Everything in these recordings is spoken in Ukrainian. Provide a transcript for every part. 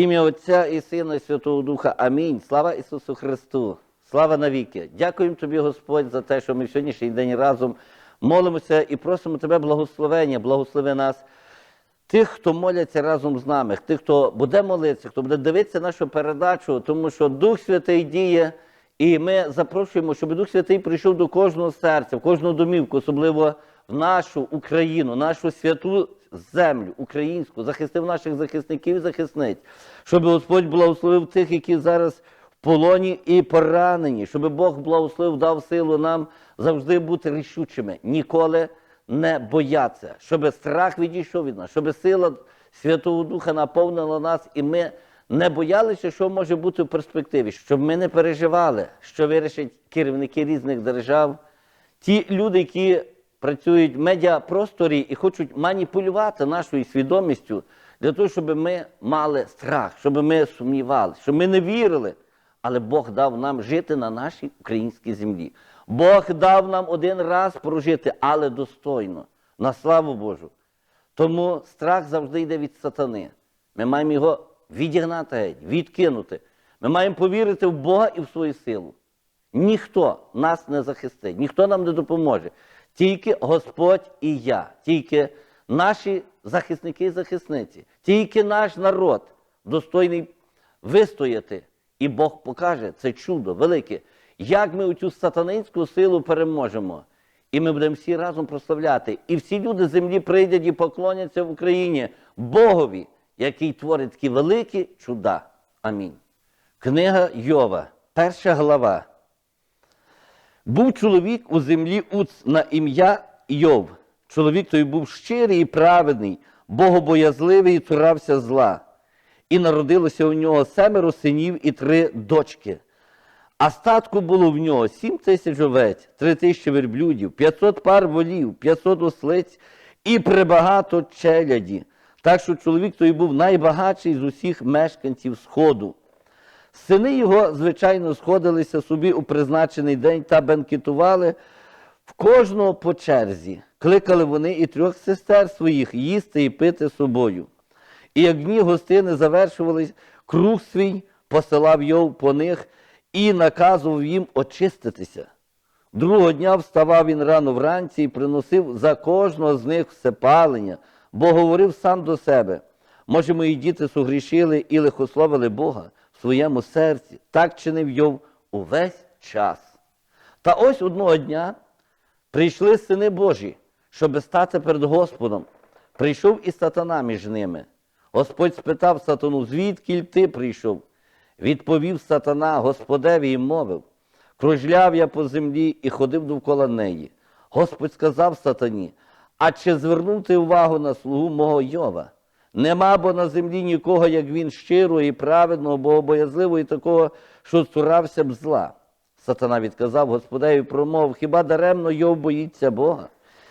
Ім'я Отця і Сина, і Святого Духа. Амінь. Слава Ісусу Христу! Слава навіки! Дякуємо Тобі, Господь, за те, що ми в сьогоднішній день разом молимося і просимо Тебе благословення, благослови нас, тих, хто моляться разом з нами, тих, хто буде молитися, хто буде дивитися нашу передачу, тому що Дух Святий діє, і ми запрошуємо, щоб Дух Святий прийшов до кожного серця, в кожну домівку, особливо в нашу Україну, нашу святу землю українську, захистив наших захисників і захисниць, щоб Господь благословив тих, які зараз в полоні і поранені, щоб Бог благословив, дав силу нам завжди бути рішучими, ніколи не бояться, щоб страх відійшов від нас, щоб сила Святого Духа наповнила нас, і ми не боялися, що може бути в перспективі, щоб ми не переживали, що вирішать керівники різних держав, ті люди, які працюють в медіапросторі і хочуть маніпулювати нашою свідомістю для того, щоб ми мали страх, щоб ми сумнівалися, щоб ми не вірили. Але Бог дав нам жити на нашій українській землі. Бог дав нам один раз прожити, але достойно, на славу Божу. Тому страх завжди йде від сатани. Ми маємо його відігнати відкинути. Ми маємо повірити в Бога і в свою силу. Ніхто нас не захистить, ніхто нам не допоможе. Тільки Господь і я, тільки наші захисники і захисниці, тільки наш народ достойний вистояти. І Бог покаже це чудо велике, як ми цю сатанинську силу переможемо. І ми будемо всі разом прославляти. І всі люди землі прийдуть і поклоняться в Україні Богові, який творить такі великі чуда. Амінь. Книга Йова, перша глава. Був чоловік у землі Уц на ім'я Йов. Чоловік той був щирий і праведний, богобоязливий і цурався зла. І народилося у нього семеро синів і три дочки. А статку було в нього сім тисяч овець, три тисячі верблюдів, п'ятсот пар волів, п'ятсот ослиць і прибагато челяді. Так що чоловік той був найбагатший з усіх мешканців Сходу. Сини його, звичайно, сходилися собі у призначений день та бенкетували в кожного по черзі. Кликали вони і трьох сестер своїх їсти і пити собою. І як дні гостини завершувались, круг свій посилав Йов по них і наказував їм очиститися. Другого дня вставав він рано вранці і приносив за кожного з них всепалення, бо говорив сам до себе. Може, мої діти сугрішили і лихословили Бога своєму серці. Так чинив Йов увесь час. Та ось одного дня прийшли сини Божі, щоби стати перед Господом. Прийшов і сатана між ними. Господь спитав сатану, звідки ти прийшов? Відповів сатана Господеві і мовив, кружляв я по землі і ходив довкола неї. Господь сказав сатані, а чи звернув ти увагу на слугу мого Йова? Нема бо на землі нікого, як він щирого і праведного, богобоязливого і такого, що цурався б зла. Сатана відказав Господеві промов, хіба даремно Йов боїться Бога?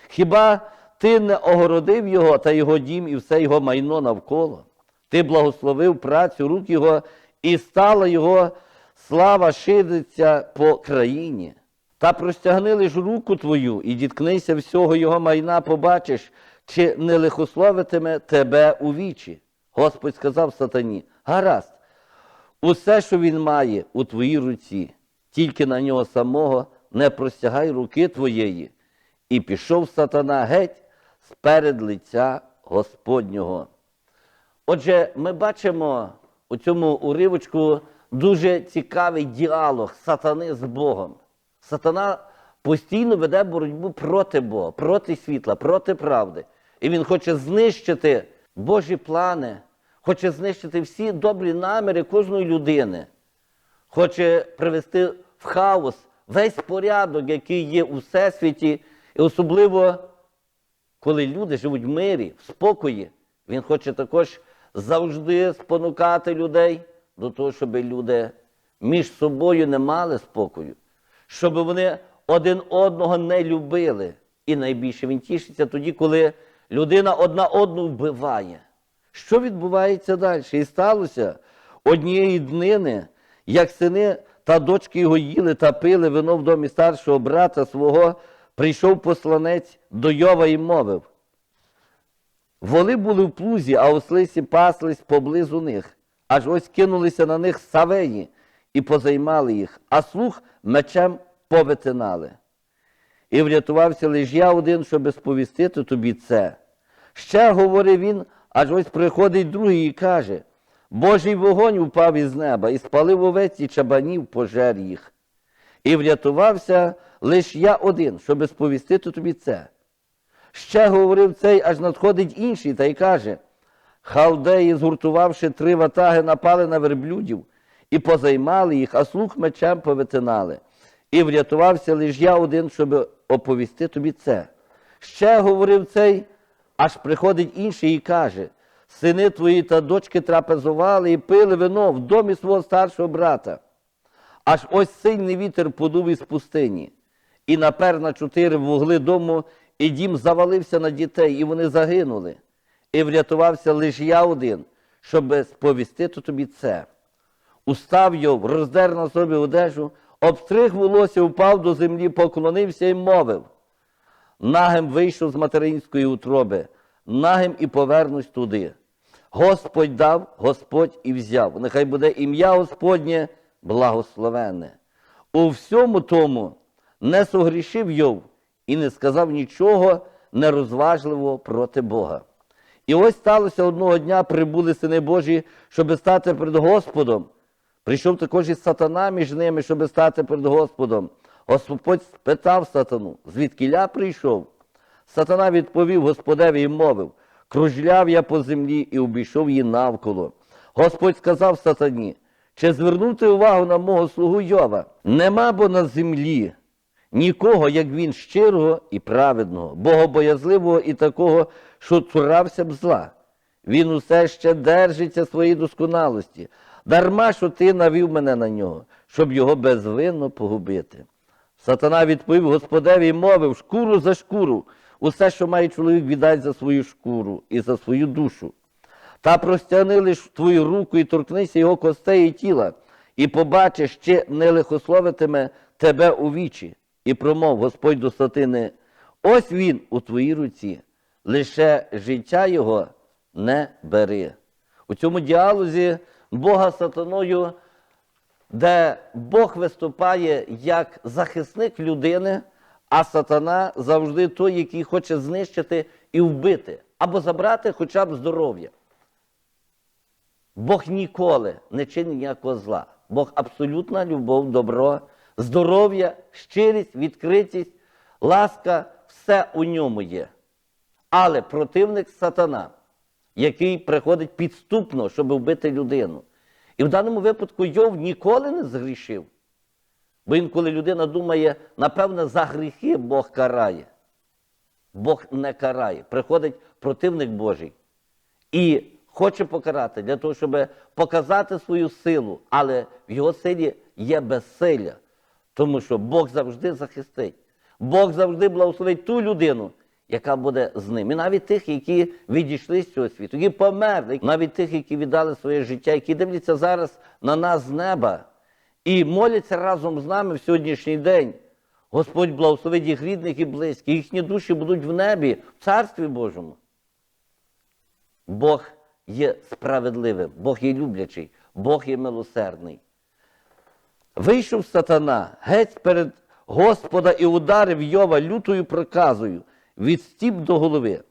Хіба ти не огородив його та його дім і все його майно навколо? Ти благословив працю рук його, і стала його слава шириться по країні. Та простягни лиш руку твою і діткнися всього його майна, побачиш, чи не лихословитиме тебе у вічі. Господь сказав сатані: гаразд, усе, що він має у твоїй руці, тільки на нього самого не простягай руки твоєї. І пішов сатана геть сперед лиця Господнього. Отже, ми бачимо у цьому уривочку дуже цікавий діалог сатани з Богом. Сатана постійно веде боротьбу проти Бога, проти світла, проти правди. І він хоче знищити Божі плани, хоче знищити всі добрі наміри кожної людини, хоче привести в хаос весь порядок, який є у всесвіті, і особливо, коли люди живуть в мирі, в спокої, він хоче також завжди спонукати людей до того, щоб люди між собою не мали спокою, щоб вони один одного не любили. І найбільше він тішиться тоді, коли людина одна одну вбиває. Що відбувається далі? І сталося однієї днини, як сини та дочки його їли та пили вино в домі старшого брата свого, прийшов посланець до Йова і мовив. Воли були в плузі, а ослиці паслись поблизу них. аж ось кинулися на них савеї і позаймали їх, а слух мечем повитинали. І врятувався лиш я один, щоб сповістити тобі це. Ще говорив він, аж ось приходить другий і каже: Божий вогонь упав із неба і спалив овець і чабанів пожер їх. І врятувався лиш я один, щоб сповістити тобі це. Ще говорив цей, аж надходить інший та й каже: Халдеї, згуртувавши три ватаги, напали на верблюдів і позаймали їх, а слух мечем повитинали. І врятувався лиш я один, щоб оповісти тобі це. Ще говорив цей, аж приходить інший і каже: Сини твої та дочки трапезували і пили вино в домі свого старшого брата. Аж ось сильний вітер подув із пустині, і напер на чотири вугли дому, і дім завалився на дітей, і вони загинули. І врятувався лише я один, щоб сповістити тобі це. Устав Йов, роздер на собі одежу, обстриг волосся, впав до землі, поклонився і мовив. Нагим вийшов з материнської утроби, нагим і повернусь туди. Господь дав, Господь і взяв. Нехай буде ім'я Господнє благословенне. У всьому тому не согрішив Йов і не сказав нічого нерозважливого проти Бога. І ось сталося одного дня, прибули сини Божі, щоби стати перед Господом. Прийшов також і сатана між ними, щоби стати перед Господом. Господь спитав сатану, звідки ля прийшов. Сатана відповів Господеві і мовив: кружляв я по землі і обійшов її навколо. Господь сказав сатані, чи звернути увагу на мого слугу Йова? Нема бо на землі нікого, як він щирого і праведного, богобоязливого і такого, що цурався б зла. Він усе ще держиться своєї досконалості. Дарма, що ти навів мене на нього, щоб його безвинно погубити. Сатана відповів Господеві і мовив шкуру за шкуру, усе, що має чоловік, віддай за свою шкуру і за свою душу. Та простягни лиш твою руку і торкнися його костей і тіла, і побачиш, чи не лихословитиме тебе у вічі. І промов Господь до сатини, ось він у твоїй руці, лише життя його не бери. У цьому діалозі Бога сатаною, де Бог виступає як захисник людини, а сатана завжди той, який хоче знищити і вбити, або забрати хоча б здоров'я. Бог ніколи не чинить ніякого зла. Бог абсолютна любов, добро, здоров'я, щирість, відкритість, ласка, все у ньому є. Але противник сатана, який приходить підступно, щоб вбити людину. І в даному випадку Йов ніколи не згрішив. Бо інколи людина думає, напевне, за гріхи Бог карає. Бог не карає. Приходить противник Божий і хоче покарати для того, щоб показати свою силу, але в його силі є безсилля, тому що Бог завжди захистить. Бог завжди благословить ту людину, яка буде з ним. І навіть тих, які відійшли з цього світу, які померли, навіть тих, які віддали своє життя, які дивляться зараз на нас з неба і моляться разом з нами в сьогоднішній день. Господь благословить їх рідних і близьких, їхні душі будуть в небі, в Царстві Божому. Бог є справедливим, Бог є люблячий, Бог є милосердний. Вийшов сатана геть перед Господа і ударив Йова лютою проказою від стіп до голови.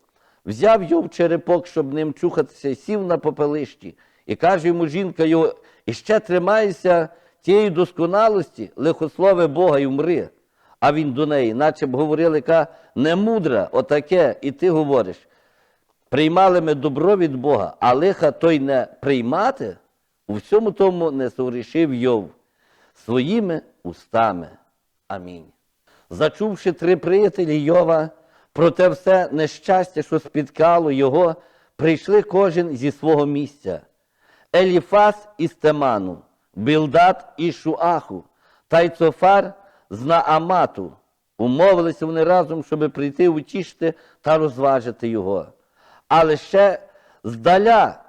Взяв Йов черепок, щоб ним чухатися, сів на попелищі, і каже йому жінка його, і ще тримайся тієї досконалості, лихослови Бога і вмри. А він до неї, наче б говорила, яка немудра, отаке, і ти говориш. Приймали ми добро від Бога, а лиха той не приймати, у всьому тому не согрішив Йов своїми устами. Амінь. Зачувши три приятелі Йова про те все нещастя, що спіткало його, прийшли кожен зі свого місця. Еліфас із Теману, Білдат із Шуаху, та й Цофар з Наамату. Умовилися вони разом, щоб прийти утішити та розважити його. Але ще здаля,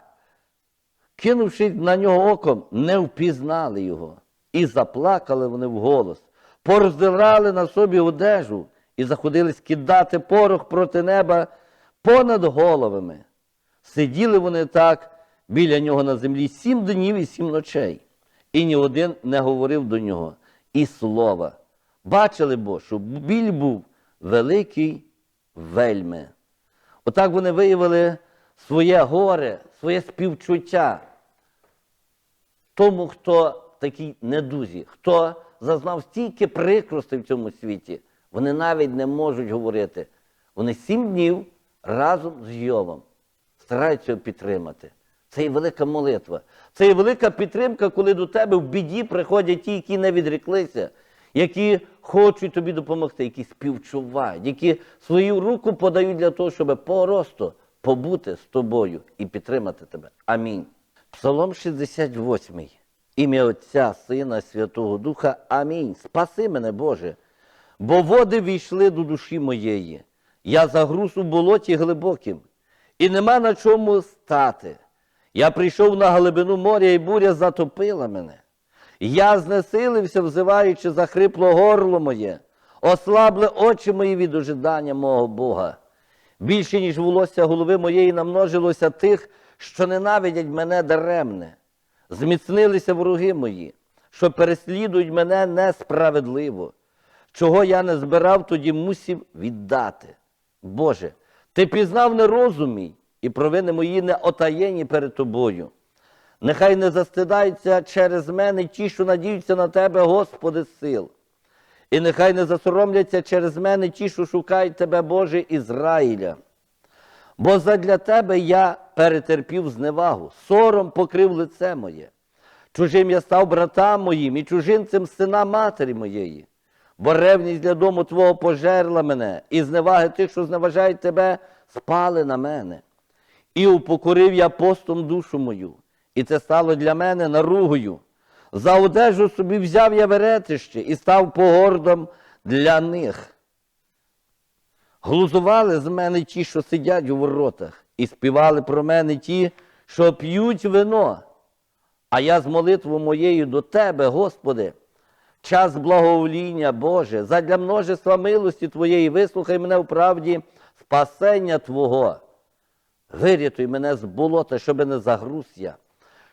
кинувши на нього оком, не впізнали його. І заплакали вони вголос, пороздирали на собі одежу і заходились кидати порох проти неба понад головами. Сиділи вони так біля нього на землі сім днів і сім ночей, і ні один не говорив до нього і слова. Бачили бо, що біль був великий вельми. Отак вони виявили своє горе, своє співчуття тому, хто такий недузі, хто зазнав стільки прикростей в цьому світі, вони навіть не можуть говорити. Вони сім днів разом з Йовом стараються його підтримати. Це є велика молитва. Це є велика підтримка, коли до тебе в біді приходять ті, які не відреклися, які хочуть тобі допомогти, які співчувають, які свою руку подають для того, щоб просто побути з тобою і підтримати тебе. Амінь. Псалом 68. Ім'я Отця, Сина, Святого Духа. Амінь. Спаси мене, Боже, бо води війшли до душі моєї. Я загруз у болоті глибоким, і нема на чому стати. Я прийшов на глибину моря, і буря затопила мене. Я знесилився, взиваючи захрипло горло моє, ослабли очі мої від ожидання мого Бога. Більше, ніж волосся голови моєї, намножилося тих, що ненавидять мене даремне. Зміцнилися вороги мої, що переслідують мене несправедливо. Чого я не збирав, тоді мусів віддати. Боже, ти пізнав нерозум мій, і провини мої не отаєні перед тобою. Нехай не застидаються через мене ті, що надіються на тебе, Господи, сил. І нехай не засоромляться через мене ті, що шукають тебе, Боже, Ізраїля. Бо задля тебе я перетерпів зневагу, сором покрив лице моє. Чужим я став братам моїм і чужинцем сина матері моєї. Бо ревність для дому Твого пожерла мене, і зневаги тих, що зневажають тебе, спали на мене. І упокорив я постом душу мою, і це стало для мене наругою. За одежу собі взяв я веретище і став погордом для них. Глузували з мене ті, що сидять у воротах, і співали про мене ті, що п'ють вино. А я з молитвою моєю до Тебе, Господи, час благовоління Боже, задля множества милості Твоєї, вислухай мене в правді спасення Твого. Вирятуй мене з болота, щоб не загруз я,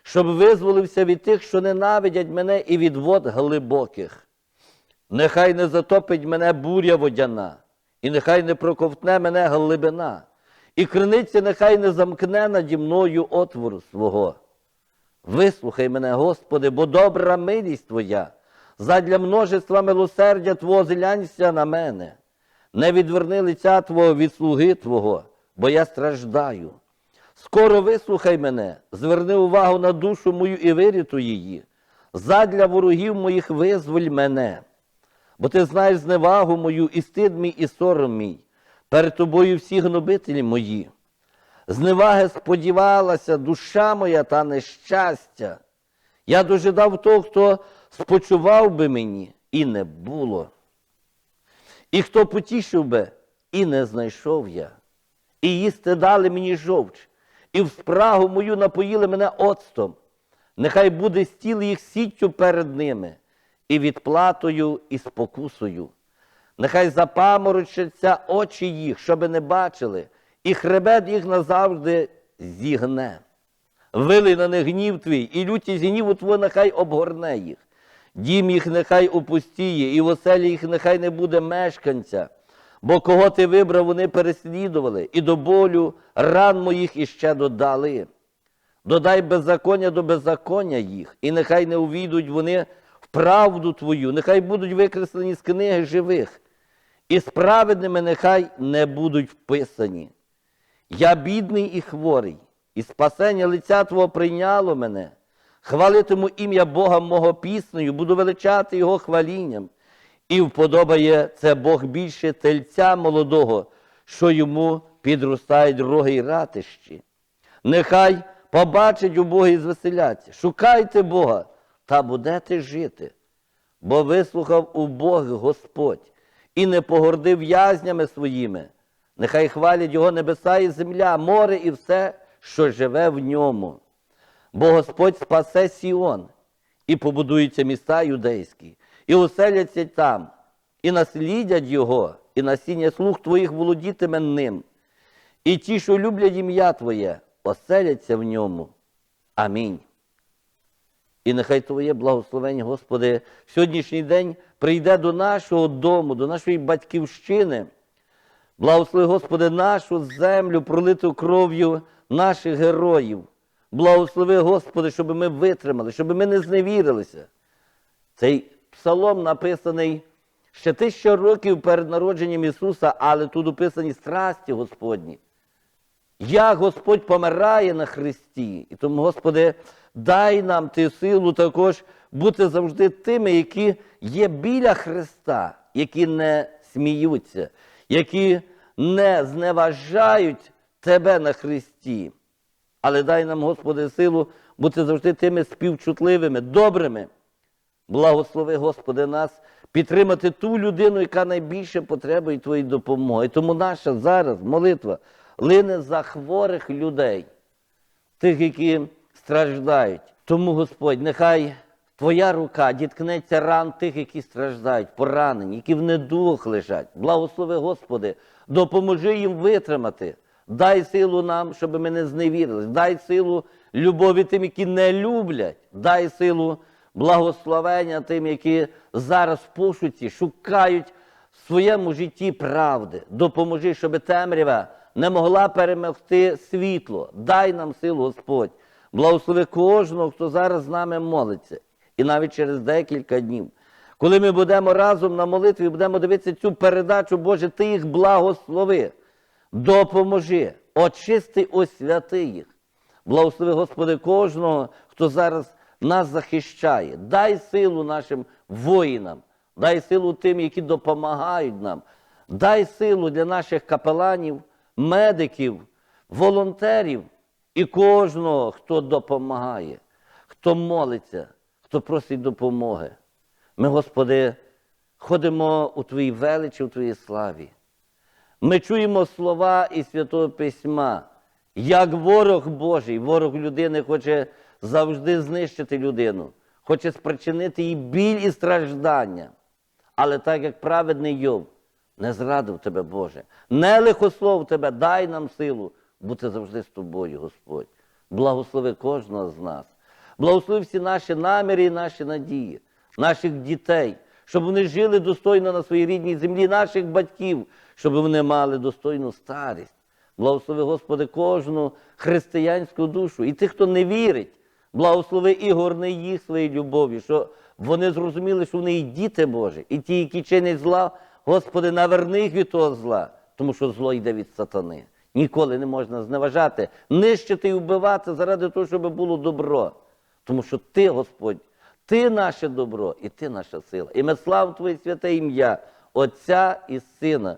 щоб визволився від тих, що ненавидять мене, і від вод глибоких. Нехай не затопить мене буря водяна, і нехай не проковтне мене глибина, і криниця нехай не замкне наді мною отвору свого. Вислухай мене, Господи, бо добра милість Твоя, задля множества милосердя Твого зглянься на мене. Не відверни лиця Твого від слуги Твого, бо я страждаю. Скоро вислухай мене, зверни увагу на душу мою і вирятуй її. Задля ворогів моїх визволь мене. Бо ти знаєш зневагу мою, і стид мій, і сором мій. Перед тобою всі гнобителі мої. Зневаги сподівалася душа моя та нещастя. Я дожидав того, хто спочував би мені, і не було. І хто потішив би, і не знайшов я. І їсти дали мені жовч, і в спрагу мою напоїли мене оцтом. Нехай буде стіл їх сіттю перед ними, і відплатою, і спокусою. Нехай запаморочаться очі їх, щоби не бачили, і хребет їх назавжди зігне. Вилий на них гнів твій, і лютість гніву твого нехай обгорне їх. Дім їх нехай опустіє, і в оселі їх нехай не буде мешканця. Бо кого ти вибрав, вони переслідували, і до болю ран моїх іще додали. Додай беззаконня до беззаконня їх, і нехай не увійдуть вони в правду твою, нехай будуть викреслені з книги живих, і справедними нехай не будуть вписані. Я бідний і хворий, і спасення лиця Твого прийняло мене. Хвалитиму ім'я Бога мого піснею, буду величати Його хвалінням. І вподобає це Бог більше тельця молодого, що йому підростають роги й ратищі. Нехай побачить у Бога і звеселяться. Шукайте Бога, та будете жити. Бо вислухав у Бог Господь і не погордив в'язнями своїми. Нехай хвалять його небеса і земля, море і все, що живе в ньому. Бо Господь спасе Сіон, і побудуються міста юдейські, і оселяться там, і наслідять його, і насіння слуг твоїх володітиме ним. І ті, що люблять ім'я Твоє, оселяться в ньому. Амінь. І нехай Твоє благословення, Господи, в сьогоднішній день прийде до нашого дому, до нашої батьківщини. Благослови, Господи, нашу землю, пролиту кров'ю наших героїв. Благослови, Господи, щоб ми витримали, щоб ми не зневірилися. Цей псалом написаний ще тисяча років перед народженням Ісуса, але тут описані страсті Господні. Як Господь помирає на Христі. І тому, Господи, дай нам ти силу також бути завжди тими, які є біля Христа, які не сміються, які не зневажають Тебе на Христі. Але дай нам, Господи, силу бути завжди тими співчутливими, добрими. Благослови, Господи, нас підтримати ту людину, яка найбільше потребує Твоєї допомоги. Тому наша зараз молитва лине за хворих людей, тих, які страждають. Тому, Господь, нехай Твоя рука діткнеться ран тих, які страждають, поранені, які в недух лежать. Благослови, Господи, допоможи їм витримати. Дай силу нам, щоб ми не зневірились. Дай силу любові тим, які не люблять. Дай силу благословення тим, які зараз в пошуці шукають в своєму житті правди. Допоможи, щоб темрява не могла перемогти світло. Дай нам силу, Господь. Благослови кожного, хто зараз з нами молиться. І навіть через декілька днів. Коли ми будемо разом на молитві, будемо дивитися цю передачу, Боже, Ти їх благослови. Допоможи, очисти, освяти їх. Благослови, Господи, кожного, хто зараз нас захищає. Дай силу нашим воїнам, дай силу тим, які допомагають нам. Дай силу для наших капеланів, медиків, волонтерів і кожного, хто допомагає, хто молиться, хто просить допомоги. Ми, Господи, ходимо у Твоїй величі, у Твоїй славі. Ми чуємо слова із Святого Письма, як ворог Божий, ворог людини хоче завжди знищити людину, хоче спричинити їй біль і страждання. Але так як праведний Йов, не зрадив тебе, Боже, не лихослов тебе, дай нам силу бути завжди з тобою, Господь. Благослови кожного з нас. Благослови всі наші наміри і наші надії, наших дітей, щоб вони жили достойно на своїй рідній землі, наших батьків, щоб вони мали достойну старість. Благослови, Господи, кожну християнську душу. І тих, хто не вірить, благослови і горни їх своєю любов'ю, що вони зрозуміли, що вони і діти Божі, і ті, які чинять зла, Господи, наверни їх від того зла, тому що зло йде від сатани. Ніколи не можна зневажати, нищити і вбивати заради того, щоб було добро. Тому що Ти, Господь, Ти наше добро і Ти наша сила. І ми славимо Твоє святе ім'я, Отця і Сина,